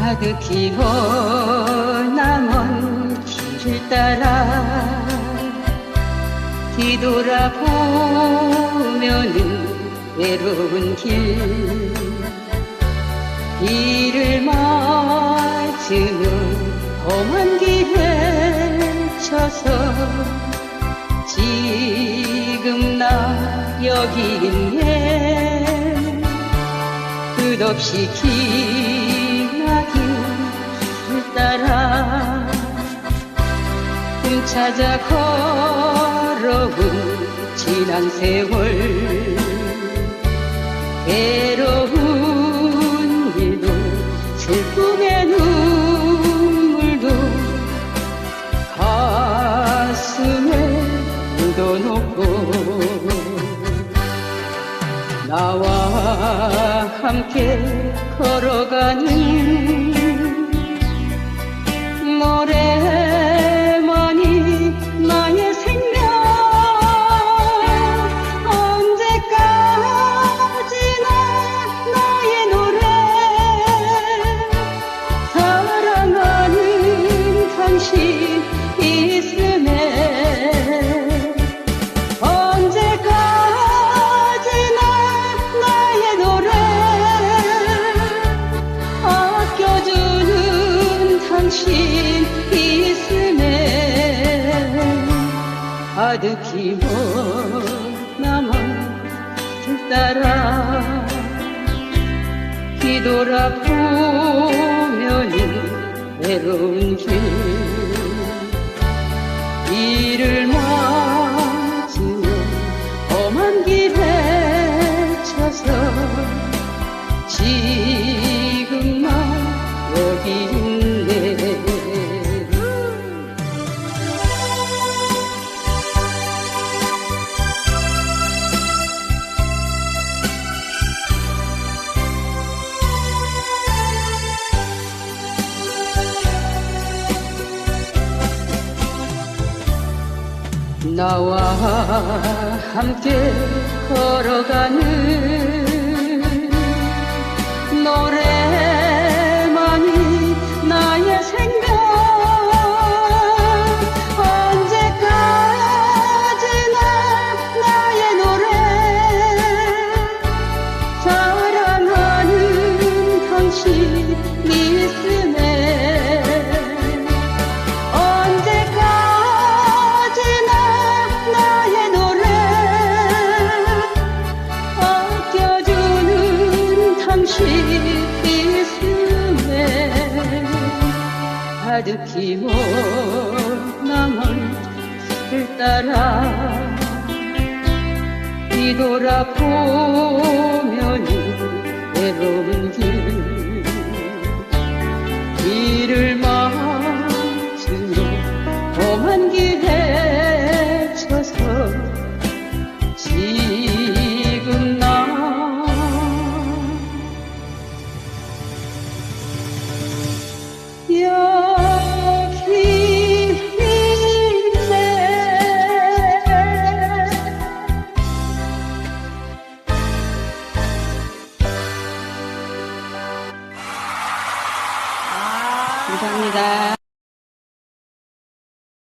가득히 헐남은 길을 따라 뒤돌아보면은 외로운 길. 이를 맞으며 험한 길에 쳐서 지금 나 여기 있네. 끝없이 기 찾아 걸어온 지난 세월. 괴로운 일도 슬픔의 눈물도 가슴에 묻어놓고 나와 함께 걸어가는 당신 있음에 언제까지나 나의 노래 아껴주는 당신 있음에 가득히 머나먼 길 따라 뒤돌아보면은 외로운 길 이를 맞으며 험한 길에 쳐서 지 나와 함께 걸어가는 당신 있음에 가득히 머나먼 길 따라 뒤돌아보 감사합니다.